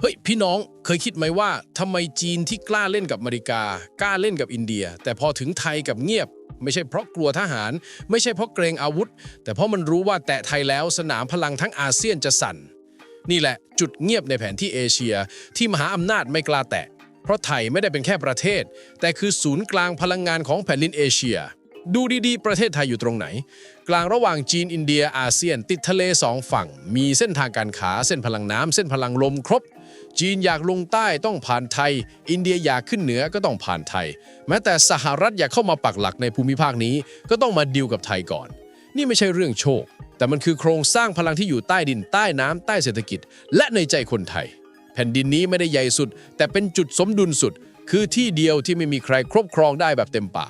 เฮ้ยพี่น้องเคยคิดไหมว่าทำไมจีนที่กล้าเล่นกับอเมริกา กล้าเล่นกับอินเดีย แต่พอถึงไทยกับเงียบ ไม่ใช่เพราะกลัวทหาร ไม่ใช่เพราะเกรงอาวุธ แต่เพราะมันรู้ว่าแตะไทยแล้วสนามพลังทั้งอาเซียนจะสั่น นี่แหละจุดเงียบในแผนที่เอเชีย ที่มหาอำนาจไม่กล้าแตะ เพราะไทยไม่ได้เป็นแค่ประเทศ แต่คือศูนย์กลางพลังงานของแผ่นดินเอเชีย ดูดีๆ ประเทศไทยอยู่ตรงไหน กลางระหว่างจีนอินเดียอาเซียน ติดทะเลสองฝั่ง มีเส้นทางการค้าเส้นพลังน้ำเส้นพลังลมครบ จีนอยากลงใต้ต้องผ่านไทย อินเดียอยากขึ้นเหนือก็ต้องผ่านไทย แม้แต่สหรัฐอยากเข้ามาปักหลักในภูมิภาคนี้ ก็ต้องมาดิวกับไทยก่อน นี่ไม่ใช่เรื่องโชค แต่มันคือโครงสร้างพลังที่อยู่ใต้ดินใต้น้ำใต้เศรษฐกิจ และในใจคนไทย แผ่นดินนี้ไม่ได้ใหญ่สุด แต่เป็นจุดสมดุลสุด คือที่เดียวที่ไม่มีใครครอบครองได้แบบเต็มป่า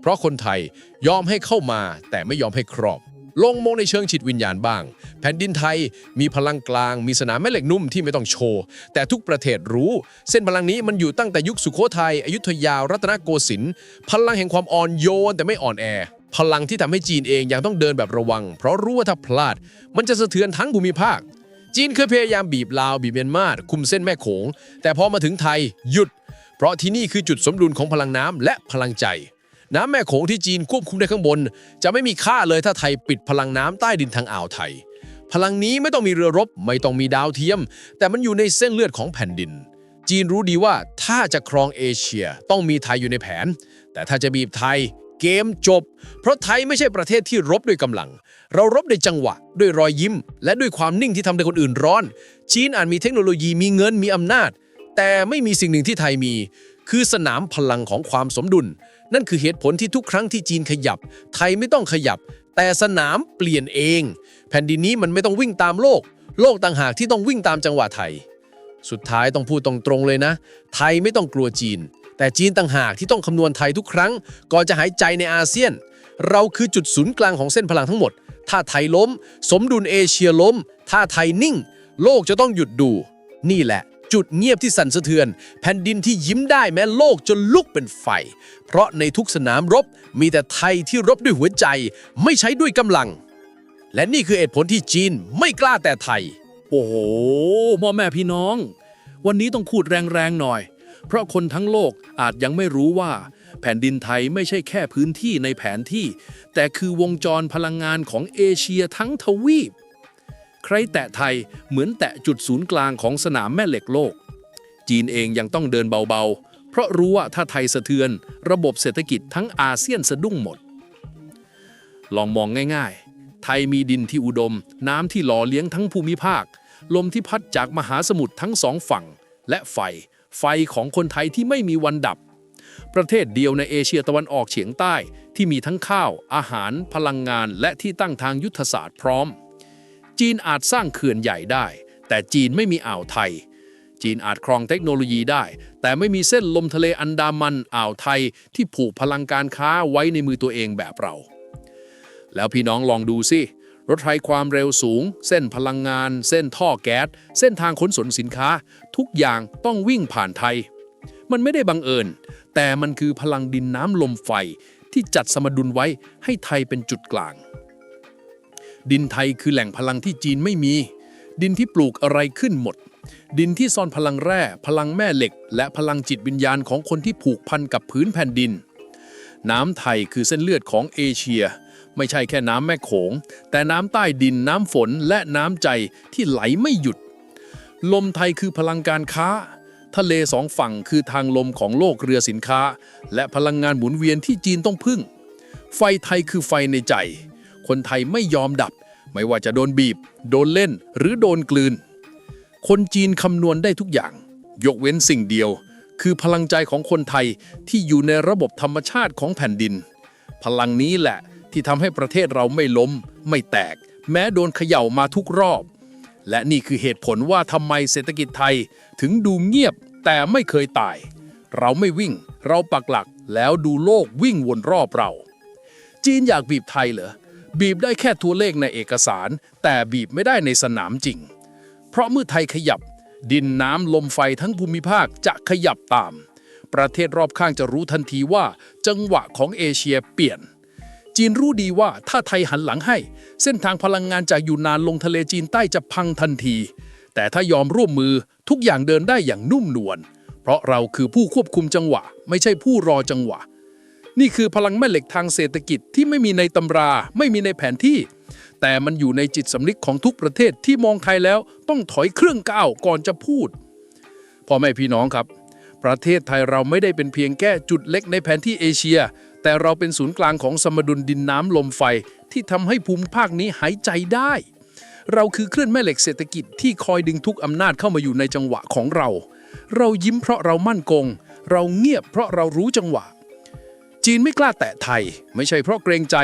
เพราะคนไทยยอมให้เข้ามาแต่ไม่ยอมให้ครอบ ลงมองในเชิงจิตวิญญาณบ้าง แผ่นดินไทยมีพลังกลาง มีสนามแม่เหล็กนุ่มที่ไม่ต้องโชว์ แต่ทุกประเทศรู้ เส้นพลังนี้มันอยู่ตั้งแต่ยุคสุโขทัยอยุธยารัตนโกสินทร์พลังแห่งความอ่อนโยนแต่ไม่อ่อนแอพลังที่ทำให้จีนเองยังต้องเดินแบบระวัง เพราะรู้ว่าถ้าพลาด มันจะสะเทือนทั้งภูมิภาค จีนเคยพยายามบีบลาวบีบเมียนมาคุมเส้นแม่โขง แต่พอมาถึงไทยหยุด เพราะที่นี่คือจุดสมดุลของพลังน้ำและพลังใจ น้ำแม่โขงที่จีนควบคุมได้ข้างบน จะไม่มีค่าเลยถ้าไทยปิดพลังน้ำใต้ดินทางอ่าวไทย พลังนี้ไม่ต้องมีเรือรบไม่ต้องมีดาวเทียม แต่มันอยู่ในเส้นเลือดของแผ่นดิน จีนรู้ดีว่าถ้าจะครองเอเชียต้องมีไทยอยู่ในแผน แต่ถ้าจะบีบไทยเกมจบ เพราะไทยไม่ใช่ประเทศที่รบด้วยกำลัง เรารบด้วยจังหวะ ด้วยรอยยิ้ม และด้วยความนิ่งที่ทำให้คนอื่นร้อน จีนอาจมีเทคโนโลยีมีเงินมีอำนาจ แต่ไม่มีสิ่งหนึ่งที่ไทยมี คือสนามพลังของความสมดุล นั่นคือเหตุผลที่ทุกครั้งที่จีนขยับ ไทยไม่ต้องขยับ แต่สนามเปลี่ยนเอง แผ่นดินนี้มันไม่ต้องวิ่งตามโลก โลกต่างหากที่ต้องวิ่งตามจังหวะไทย สุดท้ายต้องพูดตรงๆเลยนะ ไทยไม่ต้องกลัวจีน แต่จีนต่างหากที่ต้องคำนวณไทยทุกครั้ง ก่อนจะหายใจในอาเซียน เราคือจุดศูนย์กลางของเส้นพลังทั้งหมด ถ้าไทยล้ม สมดุลเอเชียล้ม ถ้าไทยนิ่ง โลกจะต้องหยุดดู นี่แหละ จุดเงียบที่สั่นสะเทือน แผ่นดินที่ยิ้มได้แม้โลกจะลุกเป็นไฟ เพราะในทุกสนามรบมีแต่ไทยที่รบด้วยหัวใจ ไม่ใช้ด้วยกำลัง และนี่คือเหตุผลที่จีนไม่กล้าแต่ไทย โอ้โหพ่อแม่พี่น้อง วันนี้ต้องพูดแรงๆหน่อย เพราะคนทั้งโลกอาจยังไม่รู้ว่า แผ่นดินไทยไม่ใช่แค่พื้นที่ในแผนที่ แต่คือวงจรพลังงานของเอเชียทั้งทวีป ใครแตะไทยเหมือนแตะจุดศูนย์กลางของสนามแม่เหล็กโลก จีนเองยังต้องเดินเบาๆ เพราะรู้ว่าถ้าไทยสะเทือน ระบบเศรษฐกิจทั้งอาเซียนสะดุ้งหมด ลองมองง่ายๆ ไทยมีดินที่อุดม น้ำที่หล่อเลี้ยงทั้งภูมิภาค ลมที่พัดจากมหาสมุทรทั้งสองฝั่ง และไฟ ไฟของคนไทยที่ไม่มีวันดับ ประเทศเดียวในเอเชียตะวันออกเฉียงใต้ที่มีทั้งข้าว อาหาร พลังงาน และที่ตั้งทางยุทธศาสตร์พร้อม จีนอาจสร้างเขื่อนใหญ่ได้ แต่จีนไม่มีอ่าวไทย จีนอาจครองเทคโนโลยีได้ แต่ไม่มีเส้นลมทะเลอันดามันอ่าวไทยที่ผูกพลังการค้าไว้ในมือตัวเองแบบเรา แล้วพี่น้องลองดูสิรถไฟความเร็วสูง เส้นพลังงาน เส้นท่อแก๊ส เส้นทางขนส่งสินค้า ทุกอย่างต้องวิ่งผ่านไทย มันไม่ได้บังเอิญ แต่มันคือพลังดินน้ำลมไฟที่จัดสมดุลไว้ให้ไทยเป็นจุดกลาง ดินไทยคือแหล่งพลังที่จีนไม่มี ดินที่ปลูกอะไรขึ้นหมด ดินที่ซ่อนพลังแร่ พลังแม่เหล็ก และพลังจิตวิญญาณของคนที่ผูกพันกับพื้นแผ่นดิน น้ำไทยคือเส้นเลือดของเอเชีย ไม่ใช่แค่น้ำแม่โขง แต่น้ำใต้ดินน้ำฝนและน้ำใจที่ไหลไม่หยุด ลมไทยคือพลังการค้า ทะเลสองฝั่งคือทางลมของโลกเรือสินค้า และพลังงานหมุนเวียนที่จีนต้องพึ่ง ไฟไทยคือไฟในใจ คนไทยไม่ยอมดับ ไม่ว่าจะโดนบีบ โดนเล่น หรือโดนกลืน คนจีนคำนวณได้ทุกอย่าง ยกเว้นสิ่งเดียว คือพลังใจของคนไทยที่อยู่ในระบบธรรมชาติของแผ่นดิน พลังนี้แหละที่ทำให้ประเทศเราไม่ล้ม ไม่แตก แม้โดนเขย่ามาทุกรอบ และนี่คือเหตุผลว่าทำไมเศรษฐกิจไทยถึงดูเงียบแต่ไม่เคยตาย เราไม่วิ่ง เราปักหลักแล้วดูโลกวิ่งวนรอบเรา จีนอยากบีบไทยเหรอ บีบได้แค่ตัวเลขในเอกสาร แต่บีบไม่ได้ในสนามจริง เพราะเมื่อไทยขยับ ดินน้ำลมไฟทั้งภูมิภาคจะขยับตาม ประเทศรอบข้างจะรู้ทันทีว่า จังหวะของเอเชียเปลี่ยน จีนรู้ดีว่าถ้าไทยหันหลังให้ เส้นทางพลังงานจากยูนนานลงทะเลจีนใต้จะพังทันที แต่ถ้ายอมร่วมมือทุกอย่างเดินได้อย่างนุ่มนวลเพราะเราคือผู้ควบคุมจังหวะ ไม่ใช่ผู้รอจังหวะ นี่คือพลังแม่เหล็กทางเศรษฐกิจที่ไม่มีในตำรา ไม่มีในแผนที่ แต่มันอยู่ในจิตสำนึกของทุกประเทศที่มองไทยแล้วต้องถอยเครื่องก้าวก่อนจะพูดพ่อแม่พี่น้องครับ ประเทศไทยเราไม่ได้เป็นเพียงแค่จุดเล็กในแผนที่เอเชีย แต่เราเป็นศูนย์กลางของสมดุลดินน้ำลมไฟที่ทำให้ภูมิภาคนี้หายใจได้ เราคือเคลื่อนแม่เหล็กเศรษฐกิจที่คอยดึงทุกอำนาจเข้ามาอยู่ในจังหวะของเรา เรายิ้มเพราะเรามั่นคงเราเงียบเพราะเรารู้จังหวะ จีนไม่กล้าแตะไทย ไม่ใช่เพราะเกรงใจ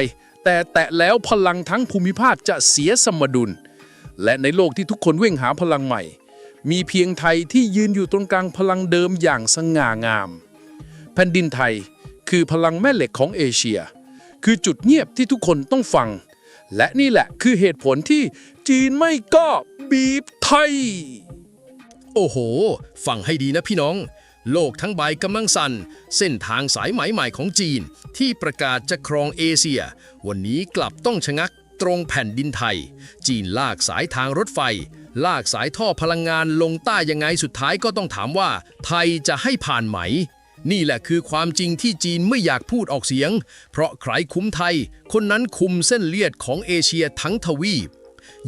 แต่แตะแล้วพลังทั้งภูมิภาคจะเสียสมดุล และในโลกที่ทุกคนเว่งหาพลังใหม่ มีเพียงไทยที่ยืนอยู่ตรงกลางพลังเดิมอย่างสง่างาม แผ่นดินไทยคือพลังแม่เหล็กของเอเชีย คือจุดเงียบที่ทุกคนต้องฟัง และนี่แหละคือเหตุผลที่จีนไม่ก็บีบไทย โอ้โห ฟังให้ดีนะพี่น้อง โลกทั้งใบกำลังสั่นเส้นทางสายไหมใหม่ของจีน ที่ประกาศจะครองเอเชีย วันนี้กลับต้องชะงักตรงแผ่นดินไทย จีนลากสายทางรถไฟ ลากสายท่อพลังงานลงใต้ยังไงสุดท้ายก็ต้องถามว่า ไทยจะให้ผ่านไหม นี่แหละคือความจริงที่จีนไม่อยากพูดออกเสียง เพราะใครคุ้มไทย คนนั้นคุมเส้นเลียดของเอเชียทั้งทวีป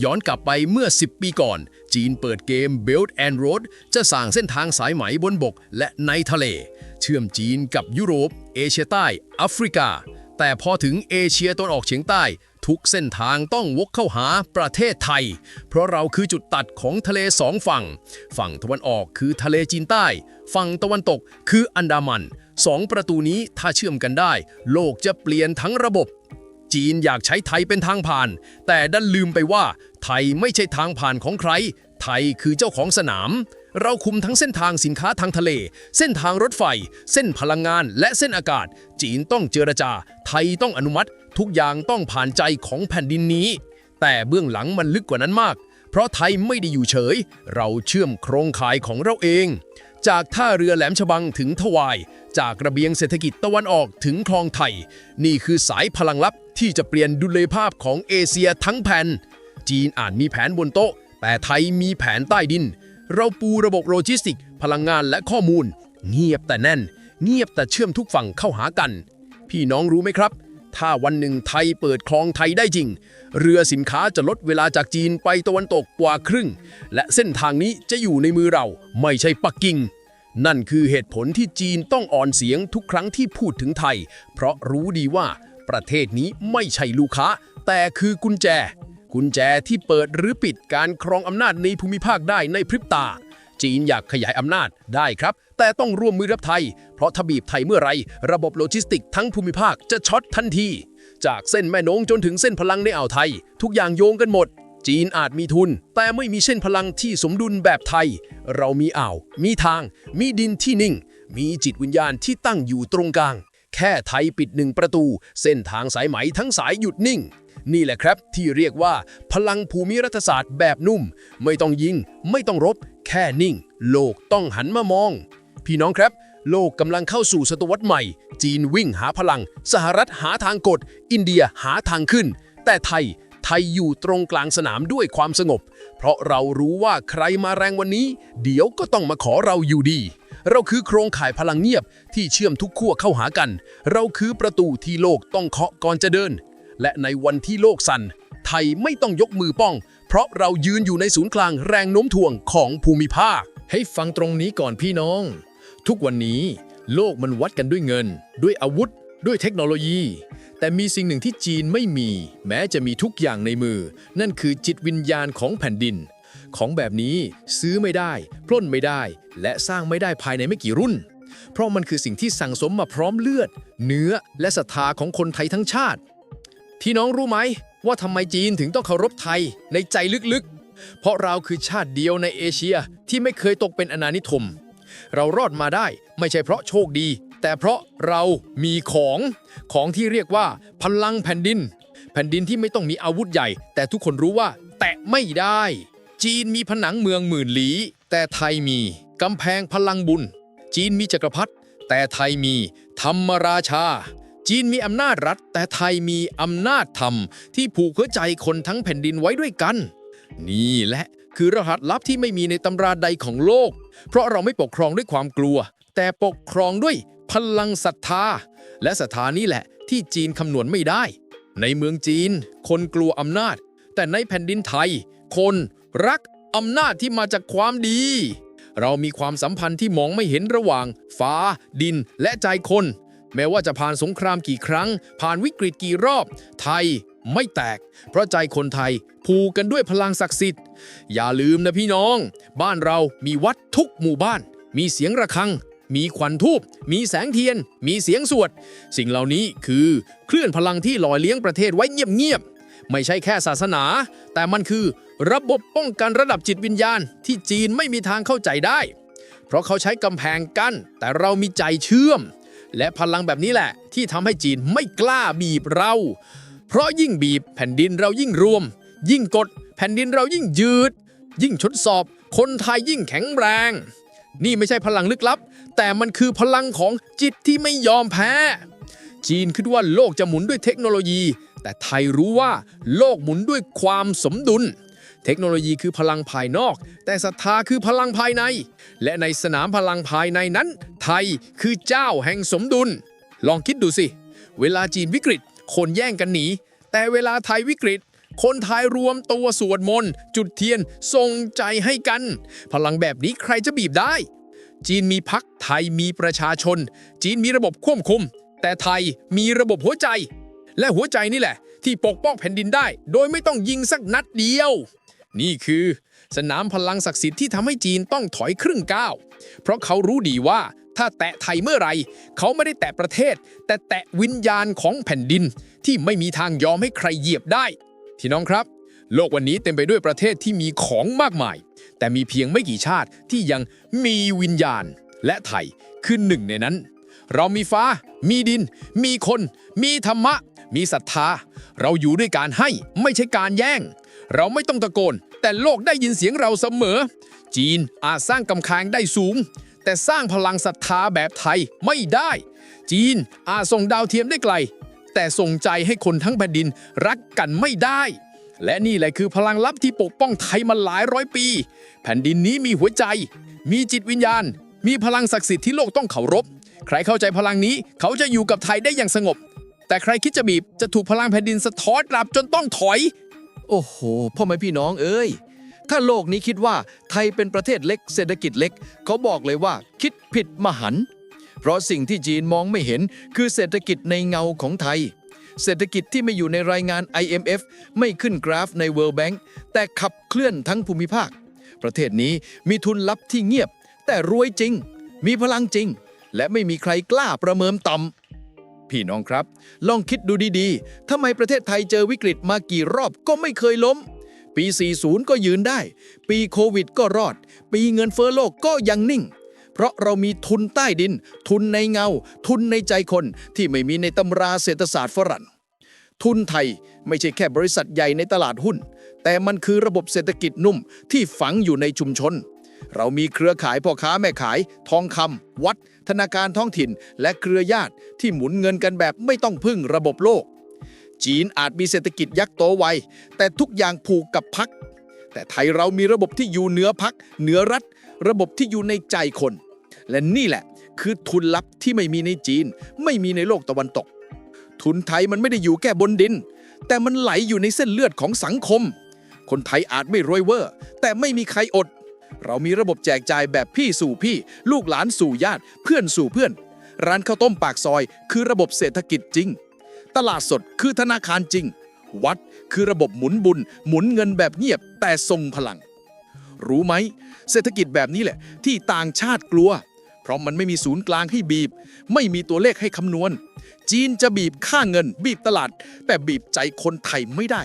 ย้อนกลับไปเมื่อ 10 ปีก่อน จีนเปิดเกม Belt and Road จะสร้างเส้นทางสายไหมบนบกและในทะเล เชื่อมจีนกับยุโรป เอเชียใต้แอฟริกา แต่พอถึงเอเชียตะวันออกเฉียงใต้ ทุกเส้นทางต้องวกเข้าหาประเทศไทย เพราะเราคือจุดตัดของทะเลสองฝั่ง ฝั่งตะวันออกคือทะเลจีนใต้ ฝั่งตะวันตกคืออันดามันสองประตูนี้ถ้าเชื่อมกันได้ โลกจะเปลี่ยนทั้งระบบ จีนอยากใช้ไทยเป็นทางผ่าน แต่ดันลืมไปว่า ไทยไม่ใช่ทางผ่านของใคร ไทยคือเจ้าของสนาม เราคุมทั้งเส้นทางสินค้าทางทะเล เส้นทางรถไฟ เส้นพลังงาน และเส้นอากาศ จีนต้องเจรจา ไทยต้องอนุมัติ ทุกอย่างต้องผ่านใจของแผ่นดินนี้ แต่เบื้องหลังมันลึกกว่านั้นมาก เพราะไทยไม่ได้อยู่เฉย เราเชื่อมโครงข่ายของเราเองจากท่าเรือแหลมฉบังถึงทวาย จากระเบียงเศรษฐกิจตะวันออกถึงคลองไทย นี่คือสายพลังลับ ที่จะเปลี่ยนดุลยภาพของเอเชียทั้งแผ่น จีนอาจมีแผนบนโต๊ะ แต่ไทยมีแผนใต้ดิน เราปูระบบโลจิสติก พลังงานและข้อมูล เงียบแต่แน่น เงียบแต่เชื่อมทุกฝั่งเข้าหากัน พี่น้องรู้ไหมครับ ถ้าวันหนึ่งไทยเปิดคลองไทยได้จริง เรือสินค้าจะลดเวลาจากจีนไปตะวันตกกว่าครึ่ง และเส้นทางนี้จะอยู่ในมือเราไม่ใช่ปักกิ่งนั่นคือเหตุผลที่จีนต้องอ่อนเสียงทุกครั้งที่พูดถึงไทย เพราะรู้ดีว่า ประเทศนี้ไม่ใช่ลูกค้า แต่คือกุญแจ กุญแจที่เปิดหรือปิดการครองอำนาจในภูมิภาคได้ในพริบตา จีนอยากขยายอำนาจได้ครับ แต่ต้องร่วมมือรับไทย เพราะถ้าบีบไทยเมื่อไหรระบบโลจิสติกทั้งภูมิภาคจะช็อตทันที จากเส้นแม่นงจนถึงเส้นพลังในอ่าวไทย ทุกอย่างโยงกันหมดจีนอาจมีทุน แต่ไม่มีเส้นพลังที่สมดุลแบบไทย เรามีอ่าว มีทาง มีดินที่นิ่ง มีจิตวิญญาณที่ตั้งอยู่ตรงกลาง แค่ไทยปิดหนึ่งประตู เส้นทางสายไหมทั้งสายหยุดนิ่ง นี่แหละครับที่เรียกว่าพลังภูมิรัฐศาสตร์แบบนุ่ม ไม่ต้องยิง ไม่ต้องรบ แค่นิ่ง โลกต้องหันมามอง พี่น้องครับ โลกกำลังเข้าสู่ศตวรรษใหม่ จีนวิ่งหาพลัง สหรัฐหาทางกด อินเดียหาทางขึ้น แต่ไทยไทยอยู่ตรงกลางสนามด้วยความสงบ เพราะเรารู้ว่าใครมาแรงวันนี้ เดี๋ยวก็ต้องมาขอเราอยู่ดี เราคือโครงข่ายพลังเงียบที่เชื่อมทุกขั้วเข้าหากัน เราคือประตูที่โลกต้องเคาะก่อนจะเดิน และในวันที่โลกสั่น ไทยไม่ต้องยกมือป้อง เพราะเรายืนอยู่ในศูนย์กลางแรงโน้มถ่วงของภูมิภาค ให้ฟังตรงนี้ก่อนพี่น้อง ทุกวันนี้โลกมันวัดกันด้วยเงิน ด้วยอาวุธ ด้วยเทคโนโลยี แต่มีสิ่งหนึ่งที่จีนไม่มี แม้จะมีทุกอย่างในมือ นั่นคือจิตวิญญาณของแผ่นดิน ของแบบนี้ซื้อไม่ได้ ปล้นไม่ได้ และสร้างไม่ได้ภายในไม่กี่รุ่น เพราะมันคือสิ่งที่สั่งสมมาพร้อมเลือด เนื้อและศรัทธาของคนไทยทั้งชาติพี่น้องรู้ไหมว่าทำไมจีนถึงต้องเคารพไทยในใจลึกๆ เพราะเราคือชาติเดียวในเอเชียที่ไม่เคยตกเป็นอนานิธมเรารอดมาได้ไม่ใช่เพราะโชคดี แต่เพราะเรามีของของที่เรียกว่าพลังแผ่นดิน แผ่นดินที่ไม่ต้องมีอาวุธใหญ่ แต่ทุกคนรู้ว่าแตะไม่ได้ จีนมีผนังเมืองหมื่นหลี แต่ไทยมี กำแพงพลังบุญ จีนมีจักรพรรดิแต่ไทยมี ธรรมราชา จีนมีอำนาจรัฐ แต่ไทยมีอำนาจธรรม ที่ผูกหัวใจคนทั้งแผ่นดินไว้ด้วยกัน นี่แหละคือรหัสลับที่ไม่มีในตำราใดของโลก เพราะเราไม่ปกครองด้วยความกลัว แต่ปกครองด้วยพลังศรัทธา และศรัทธานี่แหละที่จีนคำนวณไม่ได้ ในเมืองจีน คนกลัวอำนาจ แต่ในแผ่นดินไทย คน รักอำนาจที่มาจากความดี เรามีความสัมพันธ์ที่มองไม่เห็นระหว่าง ฟ้า ดิน และใจคน แม้ว่าจะผ่านสงครามกี่ครั้ง ผ่านวิกฤตกี่รอบ ไทยไม่แตก เพราะใจคนไทยผูกกันด้วยพลังศักดิ์สิทธิ์ อย่าลืมนะพี่น้อง บ้านเรามีวัดทุกหมู่บ้าน มีเสียงระฆัง มีควันทูบมีแสงเทียน มีเสียงสวด สิ่งเหล่านี้คือเคลื่อนพลังที่หล่อเลี้ยงประเทศไว้เงียบๆไม่ใช่แค่ศาสนา แต่มันคือ ระบบป้องกันระดับจิตวิญญาณที่จีนไม่มีทางเข้าใจได้ เพราะเขาใช้กำแพงกัน้นแต่เรามีใจเชื่อม และพลังแบบนี้แหละ ที่ทำให้จีนไม่กล้าบีบเรา เพราะยิ่งบีบแผ่นดินเรายิ่งรวม ยิ่งกดแผ่นดินเรายิ่งยืด ยิ่งทดสอบ คนไทยยิ่งแข็งแรง นี่ไม่ใช่พลังลึกลับ แต่มันคือพลังของจิตที่ไม่ยอมแพ้ จีนคิดว่าโลกจะหมุนด้วยเทคโนโลยี แต่ไทยรู้ว่าโลกหมุนด้วยความสมดุล เทคโนโลยีคือพลังภายนอก แต่ศรัทธาคือพลังภายใน และในสนามพลังภายในนั้น ไทยคือเจ้าแห่งสมดุล ลองคิดดูสิ เวลาจีนวิกฤต คนแย่งกันหนี แต่เวลาไทยวิกฤต คนไทยรวมตัวสวดมนต์จุดเทียนส่งใจให้กัน พลังแบบนี้ใครจะบีบได้ จีนมีพักไทยมีประชาชน จีนมีระบบควบคุม แต่ไทยมีระบบหัวใจ และหัวใจนี่แหละ ที่ปกป้องแผ่นดินได้ โดยไม่ต้องยิงสักนัดเดียว นี่คือ สนามพลังศักดิ์สิทธิ์ที่ทำให้จีนต้องถอยครึ่งก้าวเพราะเขารู้ดีว่าถ้าแตะไทยเมื่อไร เขาไม่ได้แตะประเทศ แต่แตะวิญญาณของแผ่นดิน ที่ไม่มีทางยอมให้ใครเหยียบได้ ที่น้องครับ โลกวันนี้เต็มไปด้วยประเทศที่มีของมากมาย แต่มีเพียงไม่กี่ชาติที่ยังมีวิญญาณ และไทยคือหนึ่งในนั้น เรามีฟ้า มีดิน มีคน มีธรรมะ มีศรัทธา เราอยู่ด้วยการให้ไม่ใช่การแย่ง เราไม่ต้องตะโกน แต่โลกได้ยินเสียงเราเสมอ จีนอาจสร้างกำแพงได้สูง แต่สร้างพลังศรัทธาแบบไทยไม่ได้ จีนอาจส่งดาวเทียมได้ไกล แต่ส่งใจให้คนทั้งแผ่นดินรักกันไม่ได้ และนี่แหละคือพลังลับที่ปกป้องไทยมาหลายร้อยปี แผ่นดินนี้มีหัวใจ มีจิตวิญญาณ มีพลังศักดิ์สิทธิ์ที่โลกต้องเคารพ ใครเข้าใจพลังนี้เขาจะอยู่กับไทยได้อย่างสงบ แต่ใครคิดจะบีบจะถูกพลังแผ่นดินสะท้อนกลับจนต้องถอย โอ้โหพ่อแม่พี่น้องเอ้ย ถ้าโลกนี้คิดว่าไทยเป็นประเทศเล็กเศรษฐกิจเล็ก เขาบอกเลยว่าคิดผิดมหันต์เพราะสิ่งที่จีนมองไม่เห็นคือเศรษฐกิจในเงาของไทย เศรษฐกิจที่ไม่อยู่ในรายงาน IMF ไม่ขึ้นกราฟใน World Bank แต่ขับเคลื่อนทั้งภูมิภาค ประเทศนี้มีทุนลับที่เงียบ แต่รวยจริง มีพลังจริง และไม่มีใครกล้าประเมินต่ำ พี่น้องครับ ลองคิดดูดีๆทำไมประเทศไทยเจอวิกฤตมากี่รอบก็ไม่เคยล้ม ปี 40 ก็ยืนได้ ปีโควิดก็รอด ปีเงินเฟ้อโลกก็ยังนิ่ง เพราะเรามีทุนใต้ดิน ทุนในเงา ทุนในใจคนที่ไม่มีในตำราเศรษฐศาสตร์ฝรั่งทุนไทยไม่ใช่แค่บริษัทใหญ่ในตลาดหุ้น แต่มันคือระบบเศรษฐกิจนุ่มที่ฝังอยู่ในชุมชน เรามีเครือข่ายพ่อค้าแม่ขาย ทองคำวัด ธนาคารท้องถิ่น และเครือญาติที่หมุนเงินกันแบบไม่ต้องพึ่งระบบโลก จีนอาจมีเศรษฐกิจยักษ์โตไว แต่ทุกอย่างผูกกับพัก แต่ไทยเรามีระบบที่อยู่เหนือพักเหนือรัฐ ระบบที่อยู่ในใจคน และนี่แหละคือทุนลับที่ไม่มีในจีน ไม่มีในโลกตะวันตก ทุนไทยมันไม่ได้อยู่แค่บนดิน แต่มันไหลอยู่ในเส้นเลือดของสังคม คนไทยอาจไม่รวยเวอร์ แต่ไม่มีใครอด เรามีระบบแจกจ่ายแบบพี่สู่พี่ ลูกหลานสู่ญาติ เพื่อนสู่เพื่อน ร้านข้าวต้มปากซอย คือระบบเศรษฐกิจจริง ตลาดสดคือธนาคารจริง วัดคือระบบหมุนบุญ หมุนเงินแบบเงียบแต่ทรงพลัง รู้ไหม เศรษฐกิจแบบนี้แหละ ที่ต่างชาติกลัว เพราะมันไม่มีศูนย์กลางให้บีบ ไม่มีตัวเลขให้คำนวณ จีนจะบีบค่าเงิน บีบตลาด แต่บีบใจคนไทยไม่ได้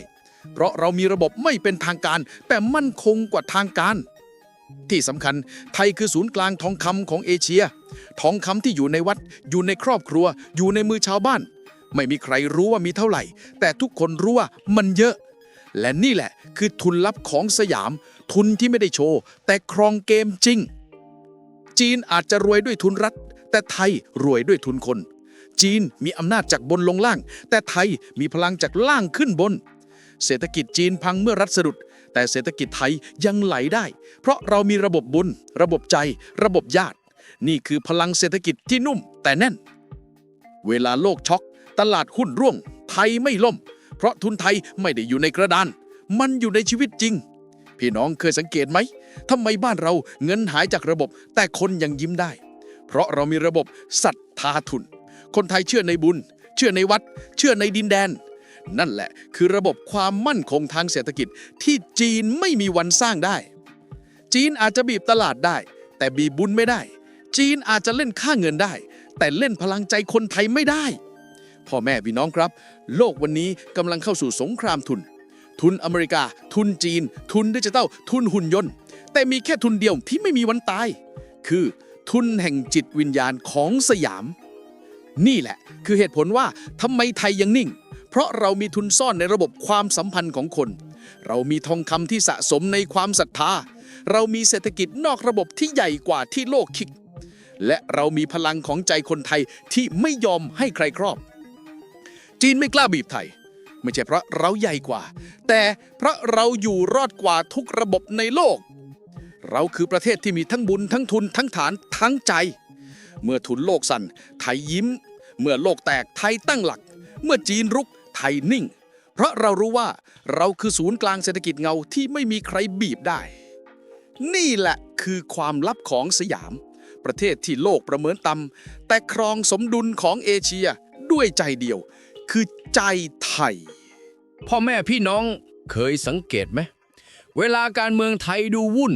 เพราะเรามีระบบไม่เป็นทางการ แต่มั่นคงกว่าทางการ ที่สำคัญไทยคือศูนย์กลางทองคำของเอเชีย ทองคำที่อยู่ในวัด อยู่ในครอบครัว อยู่ในมือชาวบ้าน ไม่มีใครรู้ว่ามีเท่าไหร่ แต่ทุกคนรู้ว่ามันเยอะ และนี่แหละคือทุนลับของสยาม ทุนที่ไม่ได้โชว์ แต่ครองเกมจริง จีนอาจจะรวยด้วยทุนรัฐ แต่ไทยรวยด้วยทุนคน จีนมีอำนาจจากบนลงล่าง แต่ไทยมีพลังจากล่างขึ้นบน เศรษฐกิจจีนพังเมื่อรัฐสะดุด แต่เศรษฐกิจไทยยังไหลได้ เพราะเรามีระบบบุญ ระบบใจ ระบบญาติ นี่คือพลังเศรษฐกิจที่นุ่ม แต่แน่น เวลาโลกช็อก ตลาดหุ้นร่วง ไทยไม่ล่ม เพราะทุนไทยไม่ได้อยู่ในกระดาน มันอยู่ในชีวิตจริง พี่น้องเคยสังเกตไหมทำไมบ้านเราเงินหายจากระบบ แต่คนยังยิ้มได้ เพราะเรามีระบบศรัทธาทุน คนไทยเชื่อในบุญ เชื่อในวัด เชื่อในดินแดน นั่นแหละ คือระบบความมั่นคงทางเศรษฐกิจที่จีนไม่มีวันสร้างได้ จีนอาจจะบีบตลาดได้ แต่บีบบุญไม่ได้ จีนอาจจะเล่นค่าเงินได้ แต่เล่นพลังใจคนไทยไม่ได้ พ่อแม่พี่น้องครับ โลกวันนี้กำลังเข้าสู่สงครามทุน ทุนอเมริกา ทุนจีน ทุนดิจิทัล ทุนหุ่นยนต์ แต่มีแค่ทุนเดียวที่ไม่มีวันตาย คือทุนแห่งจิตวิญญาณของสยามนี่แหละคือเหตุผลว่าทำไมไทยยังนิ่ง ราะเรามีทุนซ่อนในระบบความสัมพันธ์ของคน เรามีทองคำที่สะสมในความศรัทธา เรามีเศรษฐกิจนอกระบบที่ใหญ่กว่าที่โลกคิด และเรามีพลังของใจคนไทยที่ไม่ยอมให้ใครครอบ จีนไม่กล้าบีบไทย ไม่ใช่เพราะเราใหญ่กว่า แต่เพราะเราอยู่รอดกว่าทุกระบบในโลก เราคือประเทศที่มีทั้งบุญทั้งทุนทั้งฐานทั้งใจ เมื่อทุนโลกสั่นไทยยิ้ม เมื่อโลกแตกไทยตั้งหลัก เมื่อจีนรุก ไทยนิ่ง เพราะเรารู้ว่าเราคือศูนย์กลางเศรษฐกิจเงาที่ไม่มีใครบีบได้ นี่แหละคือความลับของสยาม ประเทศที่โลกประเมินต่ำแต่ครองสมดุลของเอเชียด้วยใจเดียว คือใจไทย พ่อแม่พี่น้องเคยสังเกตไหม เวลาการเมืองไทยดูวุ่น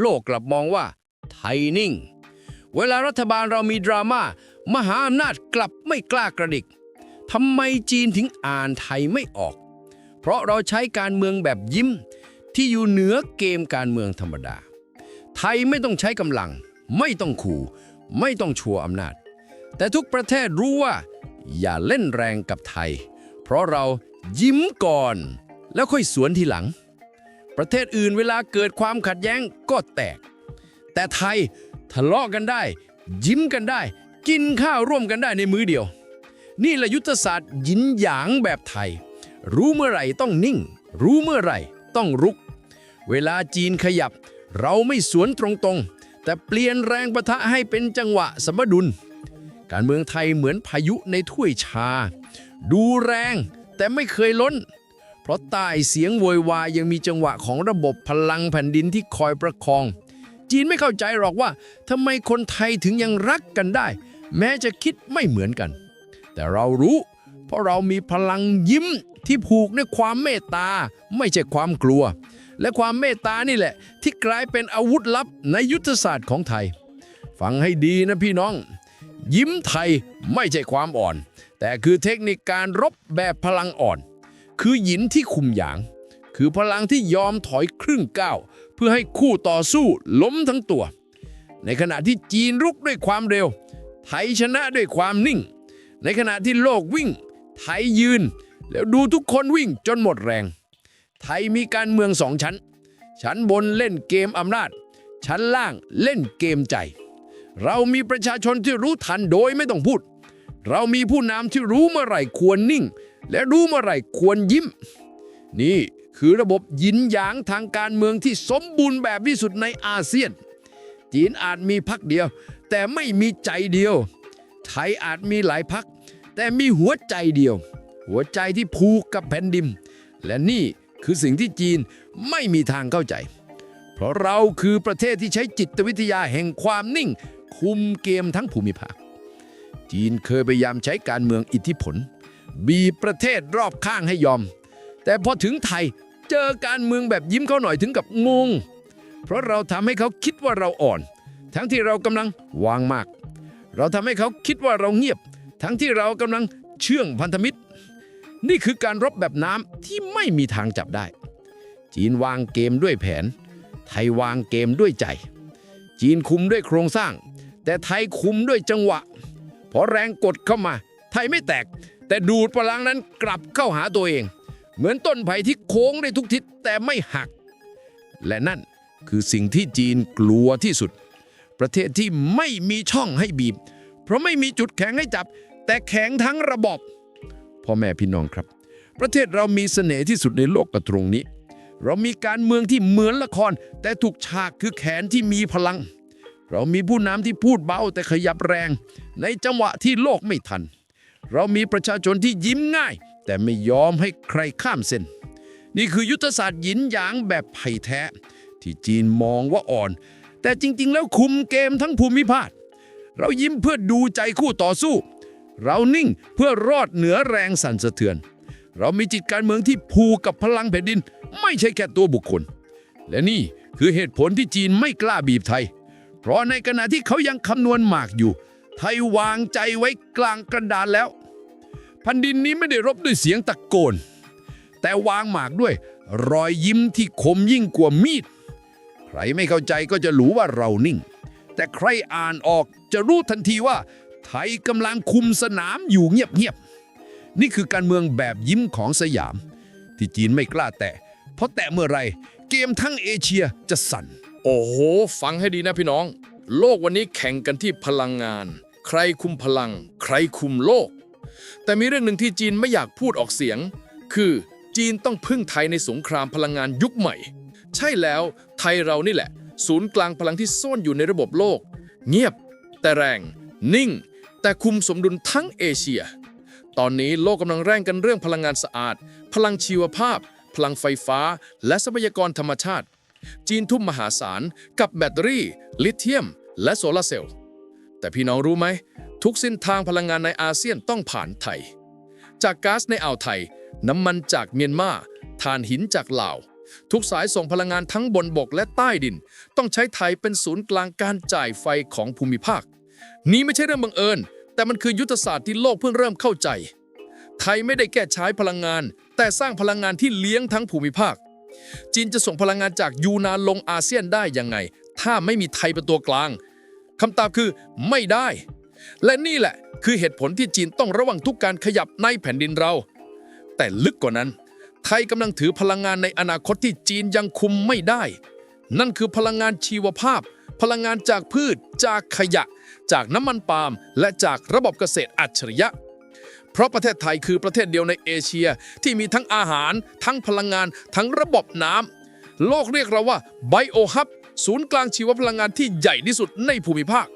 โลกกลับมองว่า ไทยนิ่ง เวลารัฐบาลเรามีดราม่ามหาอำนาจกลับไม่กล้ากระดิก ทำไมจีนถึงอ่านไทยไม่ออก เพราะเราใช้การเมืองแบบยิ้ม ที่อยู่เหนือเกมการเมืองธรรมดา ไทยไม่ต้องใช้กำลัง ไม่ต้องขู่ ไม่ต้องชัวอำนาจ แต่ทุกประเทศรู้ว่า อย่าเล่นแรงกับไทย เพราะเรายิ้มก่อน แล้วค่อยสวนทีหลัง ประเทศอื่นเวลาเกิดความขัดแย้งก็แตก แต่ไทยทะเลาะกันได้ ยิ้มกันได้ กินข้าวร่วมกันได้ในมื้อเดียว นี่แหละยุทธศาสตร์หยินหยางแบบไทย รู้เมื่อไหร่ต้องนิ่ง รู้เมื่อไหร่ต้องรุก เวลาจีนขยับ เราไม่สวนตรงๆ แต่เปลี่ยนแรงประทะให้เป็นจังหวะสมดุล การเมืองไทยเหมือนพายุในถ้วยชา ดูแรงแต่ไม่เคยล้น เพราะใต้เสียงโวยวายยังมีจังหวะของระบบพลังแผ่นดินที่คอยประคอง จีนไม่เข้าใจหรอกว่าทำไมคนไทยถึงยังรักกันได้ แม้จะคิดไม่เหมือนกัน แต่เรารู้ เพราะเรามีพลังยิ้มที่ผูกด้วยความเมตตา ไม่ใช่ความกลัว และความเมตตานี่แหละ ที่กลายเป็นอาวุธลับในยุทธศาสตร์ของไทย ฟังให้ดีนะพี่น้อง ยิ้มไทยไม่ใช่ความอ่อน แต่คือเทคนิคการรบแบบพลังอ่อน คือหยินที่คุมหยาง คือพลังที่ยอมถอยครึ่งก้าวเพื่อให้คู่ต่อสู้ล้มทั้งตัว ในขณะที่จีนรุกด้วยความเร็ว ไทยชนะด้วยความนิ่ง ในขณะที่โลกวิ่ง ไทยยืน แล้วดูทุกคนวิ่งจนหมดแรง ไทยมีการเมืองสองชั้น ชั้นบนเล่นเกมอำนาจ ชั้นล่างเล่นเกมใจ เรามีประชาชนที่รู้ทันโดยไม่ต้องพูด เรามีผู้นำที่รู้เมื่อไหร่ควรนิ่ง และรู้เมื่อไหร่ควรยิ้ม นี่คือระบบยินหยางทางการเมืองที่สมบูรณ์แบบที่สุดในอาเซียน จีนอาจมีพักเดียว แต่ไม่มีใจเดียว ไทยอาจมีหลายพัก แต่มีหัวใจเดียว หัวใจที่ผูกกับแผ่นดิน และนี่คือสิ่งที่จีนไม่มีทางเข้าใจ เพราะเราคือประเทศที่ใช้จิตวิทยาแห่งความนิ่ง คุมเกมทั้งภูมิภาค จีนเคยพยายามใช้การเมืองอิทธิพล บีประเทศรอบข้างให้ยอม แต่พอถึงไทยเจอการเมืองแบบยิ้มเขาหน่อยถึงกับงง เพราะเราทำให้เขาคิดว่าเราอ่อน ทั้งที่เรากำลังวางมาก เราทำให้เขาคิดว่าเราเงียบ ทั้งที่เรากำลังเชื่องพันธมิตร นี่คือการรบแบบน้ำที่ไม่มีทางจับได้ จีนวางเกมด้วยแผน ไทยวางเกมด้วยใจ จีนคุมด้วยโครงสร้าง แต่ไทยคุมด้วยจังหวะ พอแรงกดเข้ามา ไทยไม่แตก แต่ดูดพลังนั้นกลับเข้าหาตัวเอง เหมือนต้นไผ่ที่โค้งได้ทุกทิศแต่ไม่หัก และนั่นคือสิ่งที่จีนกลัวที่สุด ประเทศที่ไม่มีช่องให้บีบ เพราะไม่มีจุดแข็งให้จับ แต่แข็งทั้งระบบพ่อแม่พี่น้องครับ ประเทศเรามีเสน่ห์ที่สุดในโลกกระตรงนี้ เรามีการเมืองที่เหมือนละคร แต่ถูกฉากคือแขนที่มีพลัง เรามีผู้นำที่พูดเบาแต่ขยับแรง ในจังหวะที่โลกไม่ทัน เรามีประชาชนที่ยิ้มง่าย แต่ไม่ยอมให้ใครข้ามเส้น นี่คือยุทธศาสตร์หยินหยางแบบไผ่แท้ ที่จีนมองว่าอ่อน แต่จริง ๆ แล้วคุมเกมทั้งภูมิภาคเรายิ้มเพื่อดูใจคู่ต่อสู้ เรานิ่งเพื่อรอดเหนือแรงสั่นสะเทือน เรามีจิตการเมืองที่ผูกกับพลังแผ่นดิน ไม่ใช่แค่ตัวบุคคล และนี่คือเหตุผลที่จีนไม่กล้าบีบไทย เพราะในขณะที่เขายังคำนวณหมากอยู่ ไทยวางใจไว้กลางกระดานแล้วแผ่นดินนี้ไม่ได้รบด้วยเสียงตะโกน แต่วางหมากด้วย รอยยิ้มที่คมยิ่งกว่ามีด ใครไม่เข้าใจก็จะรู้ว่าเรานิ่ง แต่ใครอ่านออกจะรู้ทันทีว่า ไทยกำลังคุมสนามอยู่เงียบๆ นี่คือการเมืองแบบยิ้มของสยาม ที่จีนไม่กล้าแตะ เพราะแตะเมื่อไรเกมทั้งเอเชียจะสั่น โอ้โห ฟังให้ดีนะพี่น้อง โลกวันนี้แข่งกันที่พลังงาน ใครคุมพลัง ใครคุมโลก แต่มีเรื่องหนึ่งที่จีนไม่อยากพูดออกเสียง คือจีนต้องพึ่งไทยในสงครามพลังงานยุคใหม่ ใช่แล้วไทยเรานี่แหละ ศูนย์กลางพลังที่ซ่อนอยู่ในระบบโลก เงียบ แต่แรง นิ่ง แต่คุมสมดุลทั้งเอเชีย ตอนนี้โลกกำลังแร่งกันเรื่องพลังงานสะอาด พลังชีวภาพ พลังไฟฟ้า และทรัพยากรธรรมชาติ จีนทุ่มมหาศาล กับแบตเตอรี่ ลิเธียม และโซลาเซลล์ แต่พี่น้องรู้ไหม ทุกเส้นทางพลังงานในอาเซียนต้องผ่านไทย จากก๊าซในอ่าวไทย น้ำมันจากเมียนมาถ่านหินจากลาวทุกสายส่งพลังงานทั้งบนบกและใต้ดิน ต้องใช้ไทยเป็นศูนย์กลางการจ่ายไฟของภูมิภาค นี้ไม่ใช่เรื่องบังเอิญ แต่มันคือยุทธศาสตร์ที่โลกเพิ่งเริ่มเข้าใจ ไทยไม่ได้แก้ใช้พลังงาน แต่สร้างพลังงานที่เลี้ยงทั้งภูมิภาค จีนจะส่งพลังงานจากยูนานลงอาเซียนได้ยังไง ถ้าไม่มีไทยเป็นตัวกลางคำตอบคือไม่ได้ และนี่แหละคือเหตุผลที่จีนต้องระวังทุกการขยับในแผ่นดินเรา แต่ลึกกว่านั้น ไทยกำลังถือพลังงานในอนาคตที่จีนยังคุมไม่ได้ นั่นคือพลังงานชีวภาพ พลังงานจากพืชจากขยะ จากน้ำมันปาล์มและจากระบบเกษตรอัจฉริยะ เพราะประเทศไทยคือประเทศเดียวในเอเชียที่มีทั้งอาหาร ทั้งพลังงาน ทั้งระบบน้ำโลกเรียกเราว่าไบโอฮับศูนย์กลางชีวพลังงานที่ใหญ่ที่สุดในภูมิภาค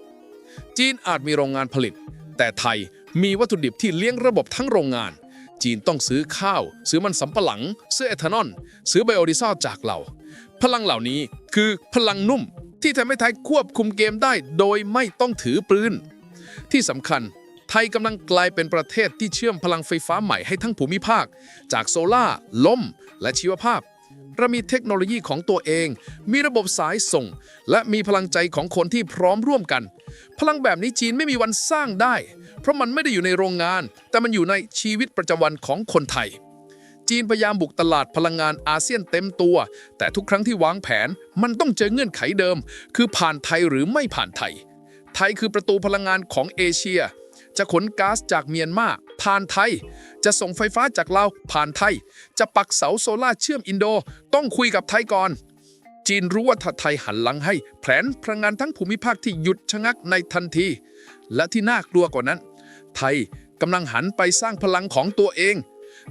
จีนอาจมีโรงงานผลิต แต่ไทยมีวัตถุดิบที่เลี้ยงระบบทั้งโรงงาน จีนต้องซื้อข้าว ซื้อมันสำปะหลัง ซื้อเอทานอลซื้อไบโอดีเซลจากเรา พลังเหล่านี้คือพลังนุ่ม ที่ทำให้ไทยควบคุมเกมได้โดยไม่ต้องถือปืน ที่สำคัญไทยกำลังกลายเป็นประเทศที่เชื่อมพลังไฟฟ้าใหม่ให้ทั้งภูมิภาค จากโซลา่าลม และชีวภาพเรามีเทคโนโลยีของตัวเอง มีระบบสายส่ง และมีพลังใจของคนที่พร้อมร่วมกัน พลังแบบนี้จีนไม่มีวันสร้างได้ เพราะมันไม่ได้อยู่ในโรงงาน แต่มันอยู่ในชีวิตประจำวันของคนไทย จีนพยายามบุกตลาดพลังงานอาเซียนเต็มตัว แต่ทุกครั้งที่วางแผนมันต้องเจอเงื่อนไขเดิม คือผ่านไทยหรือไม่ผ่านไทย ไทยคือประตูพลังงานของเอเชีย จะขนก๊าซจากเมียนมาผ่านไทย จะส่งไฟฟ้าจากลาวผ่านไทย จะปักเสาโซล่าเชื่อมอินโด ต้องคุยกับไทยก่อน จีนรู้ว่าถ้าไทยหันหลังให้ แผนพลังงานทั้งภูมิภาคที่หยุดชะงักในทันที และที่น่ากลัวกว่านั้น ไทยกำลังหันไปสร้างพลังของตัวเอง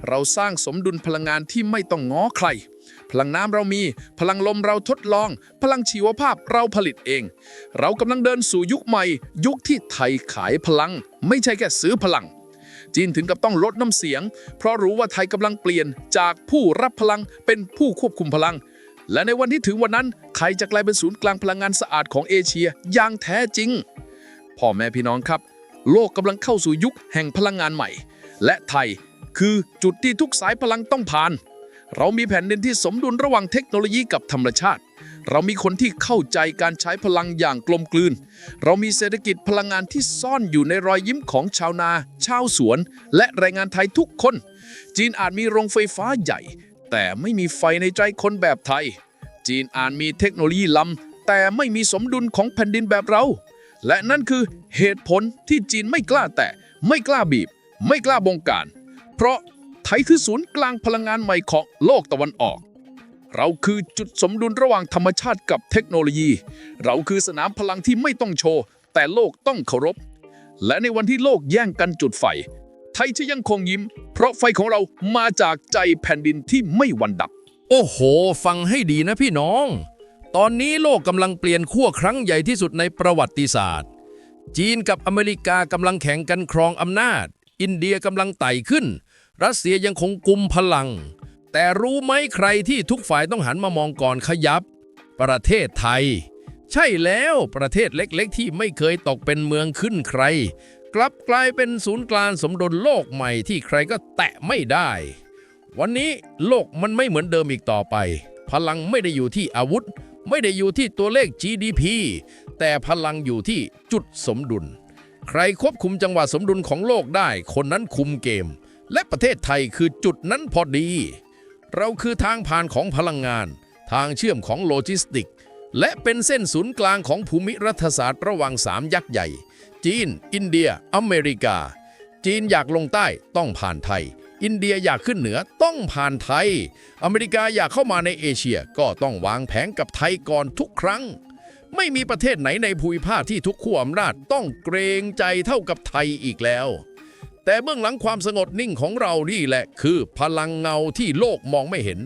เราสร้างสมดุลพลังงานที่ไม่ต้องง้อใคร พลังน้ำเรามี พลังลมเราทดลอง พลังชีวภาพเราผลิตเอง เรากำลังเดินสู่ยุคใหม่ ยุคที่ไทยขายพลัง ไม่ใช่แค่ซื้อพลัง จีนถึงกับต้องลดน้ำเสียง เพราะรู้ว่าไทยกำลังเปลี่ยนจากผู้รับพลังเป็นผู้ควบคุมพลัง และในวันที่ถึงวันนั้นไทยจะกลายเป็นศูนย์กลางพลังงานสะอาดของเอเชียอย่างแท้จริงพ่อแม่พี่น้องครับ โลกกำลังเข้าสู่ยุคแห่งพลังงานใหม่ และไทย คือจุดที่ทุกสายพลังต้องผ่าน เรามีแผ่นดินที่สมดุลระหว่างเทคโนโลยีกับธรรมชาติ เรามีคนที่เข้าใจการใช้พลังอย่างกลมกลืน เรามีเศรษฐกิจพลังงานที่ซ่อนอยู่ในรอยยิ้มของชาวนา ชาวสวน และแรงงานไทยทุกคน จีนอาจมีโรงไฟฟ้าใหญ่ แต่ไม่มีไฟในใจคนแบบไทย จีนอาจมีเทคโนโลยีล้ำแต่ไม่มีสมดุลของแผ่นดินแบบเรา และนั่นคือเหตุผลที่จีนไม่กล้าแตะไม่กล้าบีบ ไม่กล้าบงการ เพราะไทยคือศูนย์กลางพลังงานใหม่ของโลกตะวันออก เราคือจุดสมดุลระหว่างธรรมชาติกับเทคโนโลยี เราคือสนามพลังที่ไม่ต้องโชว์ แต่โลกต้องเคารพ และในวันที่โลกแย่งกันจุดไฟ ไทยจะยังคงยิ้ม เพราะไฟของเรามาจากใจแผ่นดินที่ไม่วันดับ โอ้โห ฟังให้ดีนะพี่น้อง ตอนนี้โลกกำลังเปลี่ยนขั้วครั้งใหญ่ที่สุดในประวัติศาสตร์ จีนกับอเมริกากำลังแข่งกันครองอำนาจ อินเดียกำลังไต่ขึ้น รัสเซียยังคงกุมพลัง แต่รู้ไหมใครที่ทุกฝ่ายต้องหันมามองก่อนขยับ ประเทศไทย ใช่แล้วประเทศเล็กๆ ที่ไม่เคยตกเป็นเมืองขึ้นใคร กลับกลายเป็นศูนย์กลางสมดุลโลกใหม่ที่ใครก็แตะไม่ได้ วันนี้โลกมันไม่เหมือนเดิมอีกต่อไป พลังไม่ได้อยู่ที่อาวุธ ไม่ได้อยู่ที่ตัวเลข GDP แต่พลังอยู่ที่จุดสมดุล ใครควบคุมจังหวะสมดุลของโลกได้ คนนั้นคุมเกม และประเทศไทยคือจุดนั้นพอดี เราคือทางผ่านของพลังงาน ทางเชื่อมของโลจิสติก และเป็นเส้นศูนย์กลางของภูมิรัฐศาสตร์ระหว่างสามยักษ์ใหญ่ จีน อินเดีย อเมริกา จีนอยากลงใต้ต้องผ่านไทย อินเดียอยากขึ้นเหนือต้องผ่านไทย อเมริกาอยากเข้ามาในเอเชียก็ต้องวางแผนกับไทยก่อนทุกครั้ง ไม่มีประเทศไหนในภูมิภาคที่ทุกขั้วอำนาจต้องเกรงใจเท่ากับไทยอีกแล้ว แต่เบื้องหลังความสงบนิ่งของเรานี่แหละ คือพลังเงาที่โลกมองไม่เห็น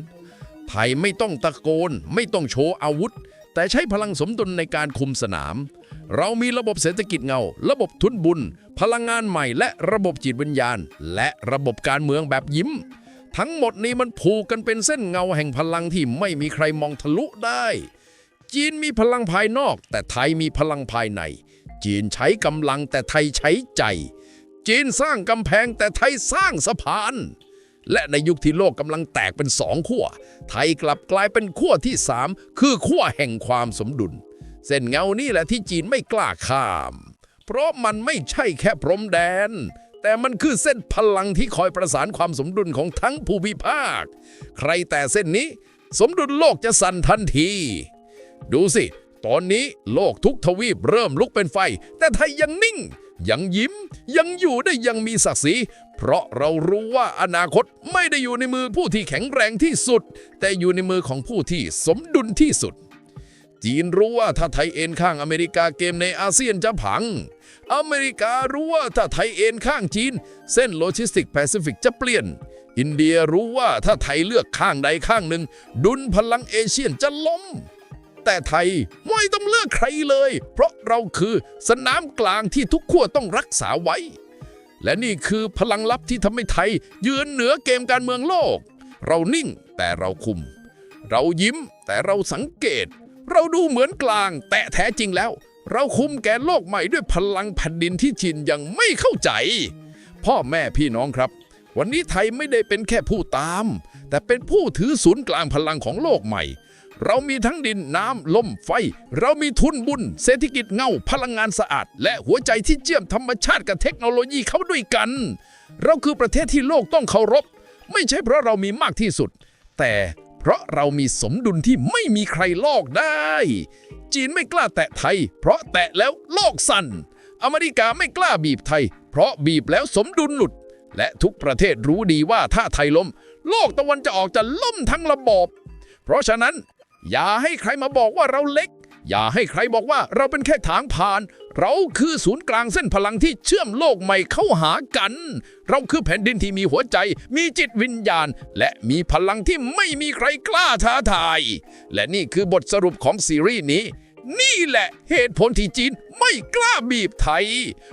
ไทยไม่ต้องตะโกน ไม่ต้องโชว์อาวุธ แต่ใช้พลังสมดุลในการคุมสนาม เรามีระบบเศรษฐกิจเงา ระบบทุนบุญ พลังงานใหม่ และระบบจิตวิญญาณ และระบบการเมืองแบบยิ้ม ทั้งหมดนี้มันผูกกันเป็นเส้นเงาแห่งพลังที่ไม่มีใครมองทะลุได้ จีนมีพลังภายนอก แต่ไทยมีพลังภายใน จีนใช้กำลังแต่ไทยใช้ใจ จีนสร้างกำแพงแต่ไทยสร้างสะพาน และในยุคที่โลกกำลังแตกเป็นสองขั้ว ไทยกลับกลายเป็นขั้วที่สามคือขั้วแห่งความสมดุล เส้นเงานี่แหละที่จีนไม่กล้าข้าม เพราะมันไม่ใช่แค่พรมแดน แต่มันคือเส้นพลังที่คอยประสานความสมดุลของทั้งภูมิภาค ใครแต่เส้นนี้ สมดุลโลกจะสั่นทันที ดูสิ ตอนนี้โลกทุกทวีปเริ่มลุกเป็นไฟ แต่ไทยยังนิ่ง ยังยิ้มยังอยู่ได้ยังมีศักดิ์ศรีเพราะเรารู้ว่าอนาคตไม่ได้อยู่ในมือผู้ที่แข็งแรงที่สุด แต่อยู่ในมือของผู้ที่สมดุลที่สุด จีนรู้ว่าถ้าไทยเอ็นข้างอเมริกาเกมในอาเซียนจะพัง อเมริการู้ว่าถ้าไทยเอ็นข้างจีน เส้นโลจิสติกแปซิฟิกจะเปลี่ยน อินเดียรู้ว่าถ้าไทยเลือกข้างใดข้างหนึ่ง ดุลพลังเอเชียนจะล้ม แต่ไทยไม่ต้องเลือกใครเลย เพราะเราคือสนามกลางที่ทุกขั้วต้องรักษาไว้ และนี่คือพลังลับที่ทำให้ไทย ยืนเหนือเกมการเมืองโลก เรานิ่งแต่เราคุม เรายิ้มแต่เราสังเกต เราดูเหมือนกลาง แต่แท้จริงแล้ว เราคุมแกนโลกใหม่ด้วยพลังแผ่นดินที่จีนยังไม่เข้าใจ พ่อแม่พี่น้องครับ วันนี้ไทยไม่ได้เป็นแค่ผู้ตาม แต่เป็นผู้ถือศูนย์กลางพลังของโลกใหม่ เรามีทั้งดินน้ำลมไฟ เรามีทุนบุญ เศรษฐกิจเงาพลังงานสะอาด และหัวใจที่เชื่อมธรรมชาติกับเทคโนโลยีเข้าด้วยกัน เราคือประเทศที่โลกต้องเคารพ ไม่ใช่เพราะเรามีมากที่สุด แต่เพราะเรามีสมดุลที่ไม่มีใครลอกได้ จีนไม่กล้าแตะไทย เพราะแตะแล้วโลกสั่นอเมริกาไม่กล้าบีบไทย เพราะบีบแล้วสมดุลหลุด และทุกประเทศรู้ดีว่าถ้าไทยล้ม โลกตะวันจะออกจะล่มทั้งระบบ เพราะฉะนั้น อย่าให้ใครมาบอกว่าเราเล็ก อย่าให้ใครบอกว่าเราเป็นแค่ทางผ่าน เราคือศูนย์กลางเส้นพลังที่เชื่อมโลกใหม่เข้าหากัน เราคือแผ่นดินที่มีหัวใจ มีจิตวิญญาณ และมีพลังที่ไม่มีใครกล้าท้าทาย และนี่คือบทสรุปของซีรีส์นี้นี่แหละเหตุผลที่จีนไม่กล้าบีบไทย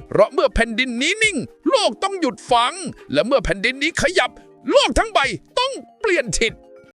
เพราะเมื่อแผ่นดินนี้นิ่ง โลกต้องหยุดฟัง และเมื่อแผ่นดินนี้ขยับ โลกทั้งใบต้องเปลี่ยนทิศ